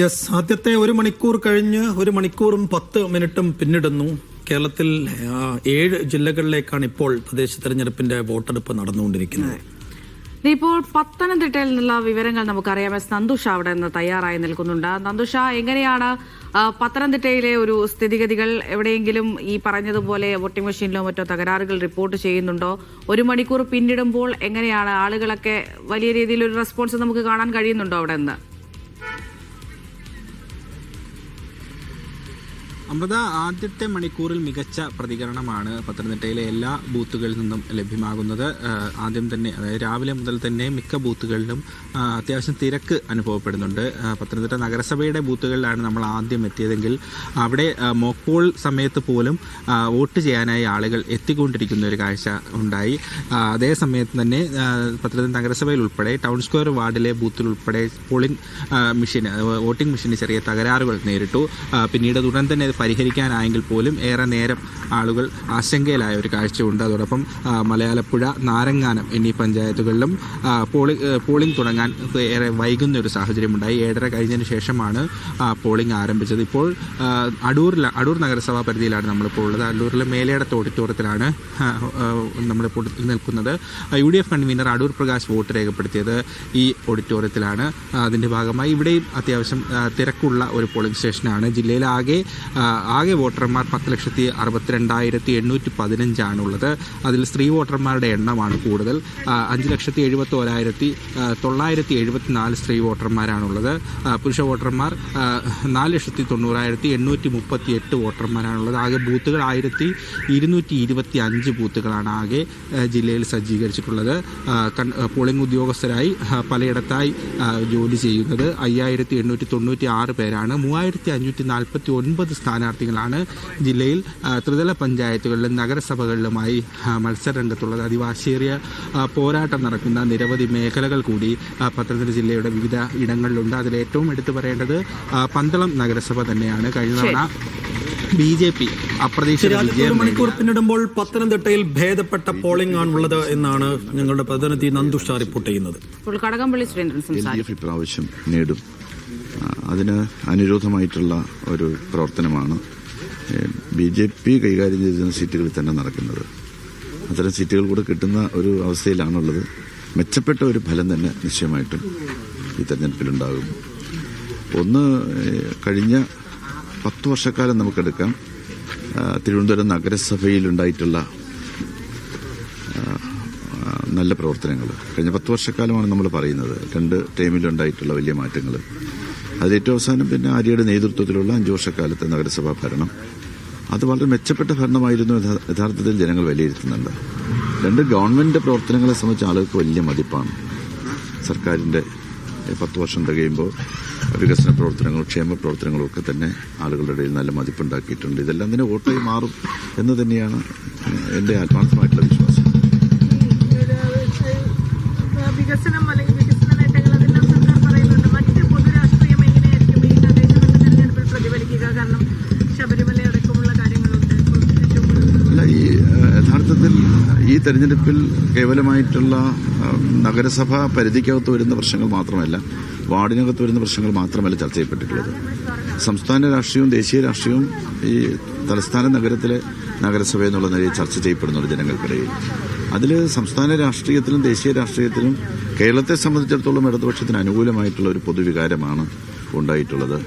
Yes ആദ്യത്തെ ഒരു മണിക്കൂർ കഴിഞ്ഞ് ഒരു മണിക്കൂറും പത്ത് മിനിറ്റും പിന്നിടുന്നു. കേരളത്തിൽ ഏഴ് ജില്ലകളിലേക്കാണ് ഇപ്പോൾ തദ്ദേശ തെരഞ്ഞെടുപ്പിന്റെ വോട്ടെടുപ്പ് നടന്നുകൊണ്ടിരിക്കുന്നത്. ഇപ്പോൾ പത്തനംതിട്ടയിൽ നിന്നുള്ള വിവരങ്ങൾ നമുക്കറിയാം. എസ് നന്ദുഷ അവിടെ നിന്ന് തയ്യാറായി നിൽക്കുന്നുണ്ട്. നന്ദുഷ എങ്ങനെയാണ് പത്തനംതിട്ടയിലെ ഒരു സ്ഥിതിഗതികൾ? എവിടെയെങ്കിലും ഈ പറഞ്ഞതുപോലെ വോട്ടിംഗ് മെഷീനിലോ മറ്റോ തകരാറുകൾ റിപ്പോർട്ട് ചെയ്യുന്നുണ്ടോ? ഒരു മണിക്കൂർ പിന്നിടുമ്പോൾ എങ്ങനെയാണ് ആളുകളൊക്കെ വലിയ രീതിയിൽ ഒരു റെസ്പോൺസ് നമുക്ക് കാണാൻ കഴിയുന്നുണ്ടോ അവിടെ നിന്ന്? അമൃത ആദ്യത്തെ മണിക്കൂറിൽ മികച്ച പ്രതികരണമാണ് പത്തനംതിട്ടയിലെ എല്ലാ ബൂത്തുകളിൽ നിന്നും ലഭ്യമാകുന്നത്. ആദ്യം തന്നെ അതായത് രാവിലെ മുതൽ തന്നെ മിക്ക ബൂത്തുകളിലും അത്യാവശ്യം തിരക്ക് അനുഭവപ്പെടുന്നുണ്ട്. പത്തനംതിട്ട നഗരസഭയുടെ ബൂത്തുകളിലാണ് നമ്മൾ ആദ്യം എത്തിയതെങ്കിൽ അവിടെ മോക്കോൾ സമയത്ത് പോലും വോട്ട് ചെയ്യാനായി ആളുകൾ എത്തിക്കൊണ്ടിരിക്കുന്ന ഒരു കാഴ്ച ഉണ്ടായി. അതേ സമയത്ത് തന്നെ പത്തനംതിട്ട നഗരസഭയിൽ ഉൾപ്പെടെ ടൗൺ സ്ക്വയർ വാർഡിലെ ബൂത്തിൽ ഉൾപ്പെടെ പോളിംഗ് മെഷീൻ വോട്ടിംഗ് മെഷീന് ചെറിയ തകരാറുകൾ നേരിട്ടു. പിന്നീട് ഉടൻ തന്നെ പരിഹരിക്കാനായെങ്കിൽ പോലും ഏറെ നേരം ആളുകൾ ആശങ്കയിലായ ഒരു കാഴ്ചയുണ്ട്. അതോടൊപ്പം മലയാളപ്പുഴ നാരങ്ങാനം എന്നീ പഞ്ചായത്തുകളിലും പോളി പോളിംഗ് തുടങ്ങാൻ ഏറെ വൈകുന്ന ഒരു സാഹചര്യമുണ്ടായി. ഏഴര കഴിഞ്ഞതിന് ശേഷമാണ് പോളിംഗ് ആരംഭിച്ചത്. ഇപ്പോൾ അടൂർ അടൂർ നഗരസഭാ പരിധിയിലാണ് നമ്മളിപ്പോൾ ഉള്ളത്. അടൂരിലെ മേലേടത്ത് ഓഡിറ്റോറിയത്തിലാണ് നമ്മളിപ്പോൾ നിൽക്കുന്നത്. U D F convener Adoor Prakash vote രേഖപ്പെടുത്തിയത് ഈ ഓഡിറ്റോറിയത്തിലാണ്. അതിന്റെ ഭാഗമായി ഇവിടെയും അത്യാവശ്യം തിരക്കുള്ള ഒരു പോളിംഗ് സ്റ്റേഷനാണ്. ജില്ലയിലെ ആകെ വോട്ടർമാർ പത്ത് ലക്ഷത്തി അറുപത്തിരണ്ടായിരത്തി എണ്ണൂറ്റി പതിനഞ്ചാണുള്ളത് അതിൽ സ്ത്രീ വോട്ടർമാരുടെ എണ്ണമാണ് കൂടുതൽ. അഞ്ച് ലക്ഷത്തി എഴുപത്തി ഒരായിരത്തി തൊള്ളായിരത്തി എഴുപത്തിനാല് സ്ത്രീ വോട്ടർമാരാണുള്ളത്. പുരുഷ വോട്ടർമാർ നാല് ലക്ഷത്തി തൊണ്ണൂറായിരത്തി എണ്ണൂറ്റി മുപ്പത്തി എട്ട് വോട്ടർമാരാണുള്ളത്. ആകെ ബൂത്തുകൾ ആയിരത്തി ഇരുന്നൂറ്റി ഇരുപത്തി അഞ്ച് ബൂത്തുകളാണ് ആകെ ജില്ലയിൽ സജ്ജീകരിച്ചിട്ടുള്ളത്. പോളിംഗ് ഉദ്യോഗസ്ഥരായി പലയിടത്തായി ജോലി ചെയ്യുന്നത് അയ്യായിരത്തി എണ്ണൂറ്റി തൊണ്ണൂറ്റി ആറ് പേരാണ്. മൂവായിരത്തി അഞ്ഞൂറ്റി നാൽപ്പത്തി ഒൻപത് സ്ഥാനാർത്ഥികളാണ്. ജില്ലയിൽ ത്രിതല പഞ്ചായത്തുകളിലും നഗരസഭകളിലുമായി മത്സരരംഗത്തുള്ളത് അതിവാശേറിയ പോരാട്ടം നടക്കുന്ന നിരവധി മേഖലകൾ കൂടി പത്തനംതിട്ട ജില്ലയുടെ വിവിധ ഇടങ്ങളിലുണ്ട്. അതിൽ ഏറ്റവും എടുത്തു പറയേണ്ടത് പന്തളം നഗരസഭ തന്നെയാണ്. കഴിഞ്ഞ തവണ ബി ജെ പി അപ്രതീക്ഷിത മണിക്കൂർ പിന്നിടുമ്പോൾ പത്തനംതിട്ടയിൽ ഭേദപ്പെട്ട പോളിംഗ് ആണുള്ളത് എന്നാണ് ഞങ്ങളുടെ പ്രതിനിധി നന്ദുഷ റിപ്പോർട്ട് ചെയ്യുന്നത്. ഇപ്പോൾ കടകംപള്ളി സുരേന്ദ്രൻ എൽ സംസാരിക്കും ഇപ്രാവശ്യം നേടും. അതിന് അനുരോധമായിട്ടുള്ള ഒരു പ്രവർത്തനമാണ് ബി ജെ പി കൈകാര്യം ചെയ്തിരുന്ന സീറ്റുകളിൽ തന്നെ നടക്കുന്നത്. അത്തരം സീറ്റുകൾ കൂടെ കിട്ടുന്ന ഒരു അവസ്ഥയിലാണുള്ളത്. മെച്ചപ്പെട്ട ഒരു ഫലം തന്നെ നിശ്ചയമായിട്ടും ഈ തെരഞ്ഞെടുപ്പിലുണ്ടാകും. ഒന്ന് കഴിഞ്ഞ പത്ത് വർഷക്കാലം നമുക്കെടുക്കാം. തിരുവനന്തപുരം നഗരസഭയിലുണ്ടായിട്ടുള്ള നല്ല പ്രവർത്തനങ്ങൾ. കഴിഞ്ഞ പത്ത് വർഷക്കാലമാണ് നമ്മൾ പറയുന്നത്. രണ്ട് ടൈമിലുണ്ടായിട്ടുള്ള വലിയ മാറ്റങ്ങൾ. അതിൽ ഏറ്റവും അവസാനം പിന്നെ ആര്യയുടെ നേതൃത്വത്തിലുള്ള അഞ്ചു വർഷക്കാലത്തെ നഗരസഭാ ഭരണം. അത് വളരെ മെച്ചപ്പെട്ട ഭരണമായിരുന്നു യഥാർത്ഥത്തിൽ ജനങ്ങൾ വിലയിരുത്തുന്നുണ്ട്. രണ്ട് ഗവൺമെന്റ് പ്രവർത്തനങ്ങളെ സംബന്ധിച്ച് ആളുകൾക്ക് വലിയ മതിപ്പാണ്. സർക്കാരിന്റെ പത്ത് വർഷം തികയുമ്പോൾ വികസന പ്രവർത്തനങ്ങളും ക്ഷേമ പ്രവർത്തനങ്ങളും ഒക്കെ തന്നെ ആളുകളുടെ ഇടയിൽ നല്ല മതിപ്പുണ്ടാക്കിയിട്ടുണ്ട്. ഇതെല്ലാം തന്നെ വോട്ടായി മാറും എന്ന് തന്നെയാണ് എന്റെ ആത്മാർത്ഥമായിട്ടുള്ള വിശ്വാസം വികസനം അല്ലെങ്കിൽ വികസന നേട്ടങ്ങൾ അതെല്ലാം സർക്കാർ പറയുന്നുണ്ട് മറ്റ് പൊതുരാഷ്ട്രീയം എങ്ങനെയായിരിക്കും ഈ തദ്ദേശഭരണ തെരഞ്ഞെടുപ്പിൽ പ്രതിഫലിക്കുക കാരണം ശബരിമല അടക്കമുള്ള കാര്യങ്ങളുണ്ട് ഇപ്പോൾ ഏറ്റവും കൂടുതൽ അല്ല ഈ ഏഹ്, യഥാർത്ഥത്തിൽ ഈ തെരഞ്ഞെടുപ്പിൽ കേവലമായിട്ടുള്ള നഗരസഭ പരിധിക്കകത്ത് വരുന്ന പ്രശ്നങ്ങൾ മാത്രമല്ല വാർഡിനകത്ത് വരുന്ന പ്രശ്നങ്ങൾ മാത്രമല്ല ചർച്ച ചെയ്യപ്പെട്ടിട്ടുള്ളത്. സംസ്ഥാന രാഷ്ട്രീയവും ദേശീയ രാഷ്ട്രീയവും ഈ തലസ്ഥാന നഗരത്തിലെ നഗരസഭ എന്നുള്ള നിലയിൽ ചർച്ച ചെയ്യപ്പെടുന്നുണ്ട് ജനങ്ങൾക്കിടയിൽ. അതിൽ സംസ്ഥാന രാഷ്ട്രീയത്തിലും ദേശീയ രാഷ്ട്രീയത്തിലും കേരളത്തെ സംബന്ധിച്ചിടത്തോളം ഇടതുപക്ഷത്തിന് അനുകൂലമായിട്ടുള്ള ഒരു പൊതുവികാരമാണ് ഉണ്ടായിട്ടുള്ളത്.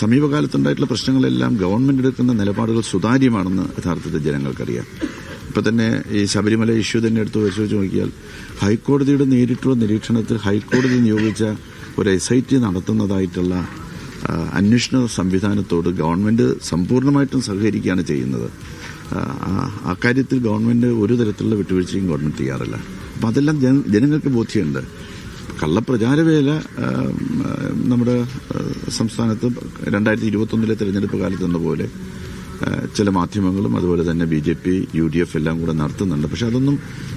സമീപകാലത്തുണ്ടായിട്ടുള്ള പ്രശ്നങ്ങളെല്ലാം ഗവൺമെന്റ് എടുക്കുന്ന നിലപാടുകൾ സുതാര്യമാണെന്ന് യഥാർത്ഥത്തിൽ ജനങ്ങൾക്കറിയാം. ഇപ്പൊ തന്നെ ഈ ശബരിമല ഇഷ്യൂ തന്നെ എടുത്ത് പരിശോധിച്ച് നോക്കിയാൽ ഹൈക്കോടതിയുടെ നേരിട്ടുള്ള നിരീക്ഷണത്തിൽ ഹൈക്കോടതി നിയോഗിച്ച ഒരു എസ് ഐ ടി നടത്തുന്നതായിട്ടുള്ള അന്വേഷണ സംവിധാനത്തോട് ഗവൺമെന്റ് സമ്പൂർണമായിട്ടും സഹകരിക്കുകയാണ് ചെയ്യുന്നത്. അക്കാര്യത്തിൽ ഗവൺമെന്റ് ഒരു തരത്തിലുള്ള വിട്ടുവീഴ്ചയും ഗവൺമെന്റ് ചെയ്യാറില്ല. അപ്പം അതെല്ലാം ജന- ജനങ്ങൾക്ക് ബോധ്യമുണ്ട്. കള്ളപ്രചാരവേല നമ്മുടെ സംസ്ഥാനത്ത് രണ്ടായിരത്തി ഇരുപത്തൊന്നിലെ തെരഞ്ഞെടുപ്പ് കാലത്ത് എന്ന പോലെ ചില മാധ്യമങ്ങളും അതുപോലെ തന്നെ B J P U D F എല്ലാം കൂടെ നടത്തുന്നുണ്ട്. പക്ഷെ അതൊന്നും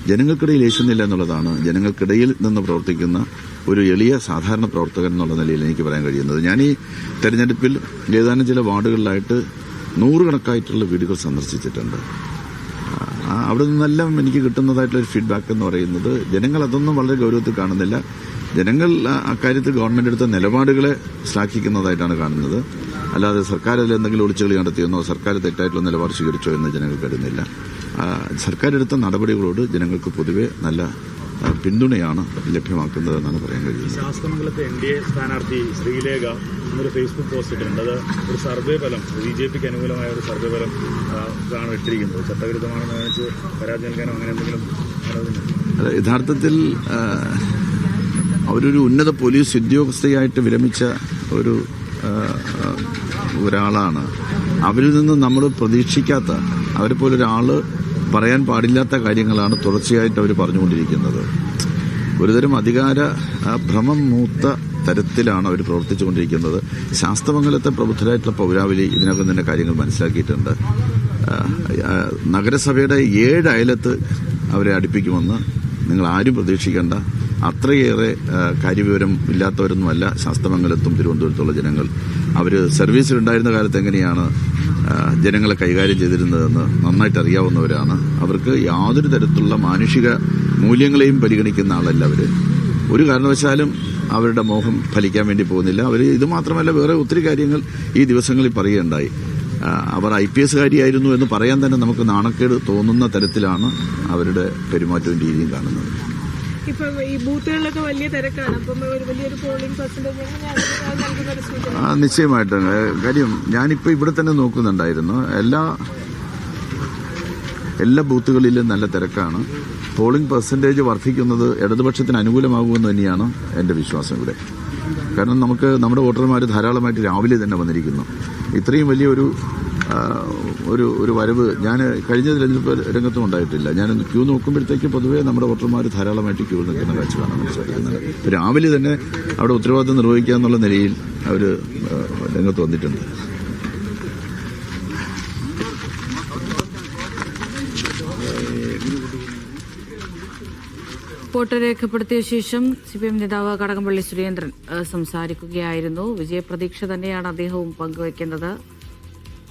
ജനങ്ങൾക്കിടയിൽ ഏശുന്നില്ല എന്നുള്ളതാണ്. ജനങ്ങൾക്കിടയിൽ നിന്ന് പ്രവർത്തിക്കുന്ന ഒരു എളിയ സാധാരണ പ്രവർത്തകൻ എന്നുള്ള നിലയിൽ എനിക്ക് പറയാൻ കഴിയുന്നത്. ഞാൻ ഈ തെരഞ്ഞെടുപ്പിൽ ഏതാനും ചില വാർഡുകളിലായിട്ട് നൂറുകണക്കായിട്ടുള്ള വീടുകൾ സന്ദർശിച്ചിട്ടുണ്ട്. അവിടെ നിന്നെല്ലാം എനിക്ക് കിട്ടുന്നതായിട്ടുള്ള ഒരു ഫീഡ്ബാക്ക് എന്ന് പറയുന്നത് ജനങ്ങൾ അതൊന്നും വളരെ ഗൗരവത്തിൽ കാണുന്നില്ല. ജനങ്ങൾ അക്കാര്യത്തിൽ ഗവൺമെന്റ് എടുത്ത നിലപാടുകളെ ശ്ലാഘിക്കുന്നതായിട്ടാണ് കാണുന്നത്. അല്ലാതെ സർക്കാർ അതിൽ എന്തെങ്കിലും ഒളിച്ചുകളി നടത്തിയെന്നോ സർക്കാർ തെറ്റായിട്ടുള്ള നിലപാട് സ്വീകരിച്ചോ എന്ന് ജനങ്ങൾ കരുതുന്നില്ല സർക്കാർ എടുത്ത നടപടികളോട് ജനങ്ങൾക്ക് പൊതുവെ നല്ല പിന്തുണയാണ് ലഭ്യമാക്കുന്നതെന്നാണ് പറയാൻ കഴിയുന്നത്. ശാസ്ത്രമംഗലത്തെ എൻ ഡി എ സ്ഥാനാർത്ഥി ശ്രീലേഖ എന്നൊരു ഫേസ്ബുക്ക് പോസ്റ്റ് ഇട്ടിട്ടുണ്ട്. അത് ഒരു സർവേ ഫലം ബി ജെ പിക്ക് അനുകൂലമായ ഒരു സർവേ ഫലം ഇതാണ് ആണ് ഇട്ടിരിക്കുന്നത്. ചട്ടവിരുദ്ധമാണെന്ന് കാണിച്ച് പരാതി നൽകാനോ അങ്ങനെ എന്തെങ്കിലും യഥാർത്ഥത്തിൽ അവരൊരു ഉന്നത പോലീസ് ഉദ്യോഗസ്ഥയായിട്ട് വിരമിച്ച ഒരു ഒരാളാണ്. അവരിൽ നിന്ന് നമ്മൾ പ്രതീക്ഷിക്കാത്ത അവരെ പോലെ ഒരാൾ പറയാൻ പാടില്ലാത്ത കാര്യങ്ങളാണ് തുടർച്ചയായിട്ട് അവർ പറഞ്ഞുകൊണ്ടിരിക്കുന്നത്. ഒരുതരം അധികാര ഭ്രമം മൂത്ത തരത്തിലാണ് അവർ പ്രവർത്തിച്ചുകൊണ്ടിരിക്കുന്നത്. ശാസ്ത്രമംഗലത്തെ പ്രബുദ്ധരായിട്ടുള്ള പൗരാവലി ഇതിനകം തന്നെ കാര്യങ്ങൾ മനസ്സിലാക്കിയിട്ടുണ്ട്. നഗരസഭയുടെ ഏഴ് അയലത്ത് അവരെ അടുപ്പിക്കുമെന്ന് നിങ്ങൾ ആരും പ്രതീക്ഷിക്കേണ്ട അത്രയേറെ കാര്യവിവരം ഇല്ലാത്തവരൊന്നുമല്ല ശാസ്ത്രമംഗലത്തും തിരുവനന്തപുരത്തുള്ള ജനങ്ങൾ. അവർ സർവീസിലുണ്ടായിരുന്ന കാലത്ത് എങ്ങനെയാണ് ജനങ്ങളെ കൈകാര്യം ചെയ്തിരുന്നതെന്ന് നന്നായിട്ട് അറിയാവുന്നവരാണ്. അവർക്ക് യാതൊരു തരത്തിലുള്ള മാനുഷിക മൂല്യങ്ങളെയും പരിഗണിക്കുന്ന ആളല്ല അവർ ഒരു കാരണവശാലും അവരുടെ മോഹം ഫലിക്കാൻ വേണ്ടി പോകുന്നില്ല. അവർ ഇതുമാത്രമല്ല വേറെ ഒത്തിരി കാര്യങ്ങൾ ഈ ദിവസങ്ങളിൽ പറയുകയുണ്ടായി. അവർ ഐ പി എസ്കാരിയായിരുന്നു എന്ന് പറയാൻ തന്നെ നമുക്ക് നാണക്കേട് തോന്നുന്ന തരത്തിലാണ് അവരുടെ പെരുമാറ്റവും രീതിയും കാണുന്നത്. ഇപ്പൊ ഈ ബൂത്തുകളിലൊക്കെ വലിയ തിരക്കാണ്. അപ്പം ഒരു വലിയൊരു പോളിംഗ് നിശ്ചയമായിട്ടും. കാര്യം ഞാനിപ്പോൾ ഇവിടെ തന്നെ നോക്കുന്നുണ്ടായിരുന്നു. എല്ലാ എല്ലാ ബൂത്തുകളിലും നല്ല തിരക്കാണ്. പോളിംഗ് പെർസെന്റേജ് വർദ്ധിക്കുന്നത് ഇടതുപക്ഷത്തിന് അനുകൂലമാകുമെന്ന് തന്നെയാണ് എന്റെ വിശ്വാസം ഇവിടെ. കാരണം നമുക്ക് നമ്മുടെ വോട്ടർമാർ ധാരാളമായിട്ട് രാവിലെ തന്നെ വന്നിരിക്കുന്നു. ഇത്രയും വലിയൊരു ഒരു ഒരു വരവ് ഞാൻ കഴിഞ്ഞ തിരഞ്ഞെടുപ്പ് രംഗത്തും ഉണ്ടായിട്ടില്ല. ഞാൻ ക്യൂ നോക്കുമ്പോഴത്തേക്ക് പൊതുവേ നമ്മുടെ വോട്ടർമാർ ധാരാളമായിട്ട് ക്യൂ നിൽക്കുന്ന കാഴ്ച കാണാൻ മനസ്സിലാക്കുന്നത് രാവിലെ തന്നെ അവിടെ ഉത്തരവാദിത്തം നിർവഹിക്കുക എന്നുള്ള നിലയിൽ അവർ രംഗത്ത് വന്നിട്ടുണ്ട്. വോട്ട് രേഖപ്പെടുത്തിയ ശേഷം സി പി എം നേതാവ് കടകംപള്ളി സുരേന്ദ്രൻ സംസാരിക്കുകയായിരുന്നു. വിജയപ്രതീക്ഷ തന്നെയാണ് അദ്ദേഹവും പങ്കുവയ്ക്കുന്നത്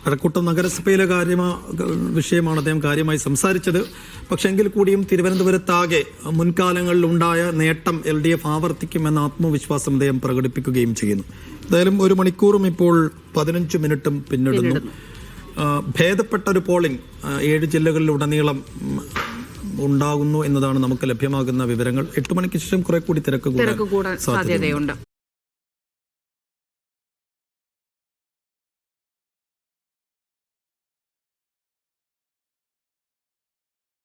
കഴക്കൂട്ടം നഗരസഭയിലെ കാര്യമാ വിഷയമാണ് അദ്ദേഹം കാര്യമായി സംസാരിച്ചത്. പക്ഷെ എങ്കിൽ കൂടിയും തിരുവനന്തപുരത്താകെ മുൻകാലങ്ങളിൽ ഉണ്ടായ നേട്ടം എൽ ഡി എഫ് ആവർത്തിക്കുമെന്ന ആത്മവിശ്വാസം അദ്ദേഹം പ്രകടിപ്പിക്കുകയും ചെയ്യുന്നു. എന്തായാലും ഒരു മണിക്കൂറും ഇപ്പോൾ പതിനഞ്ച് മിനിറ്റും പിന്നിടുന്നു. ഭേദപ്പെട്ട ഒരു പോളിംഗ് ഏഴ് ജില്ലകളിലുടനീളം ഉണ്ടാകുന്നു എന്നതാണ് നമുക്ക് ലഭ്യമാകുന്ന വിവരങ്ങൾ. എട്ട് മണിക്ക് ശേഷം കുറെ കൂടി തിരക്ക് കൂടാൻ സാധ്യതയുണ്ട്.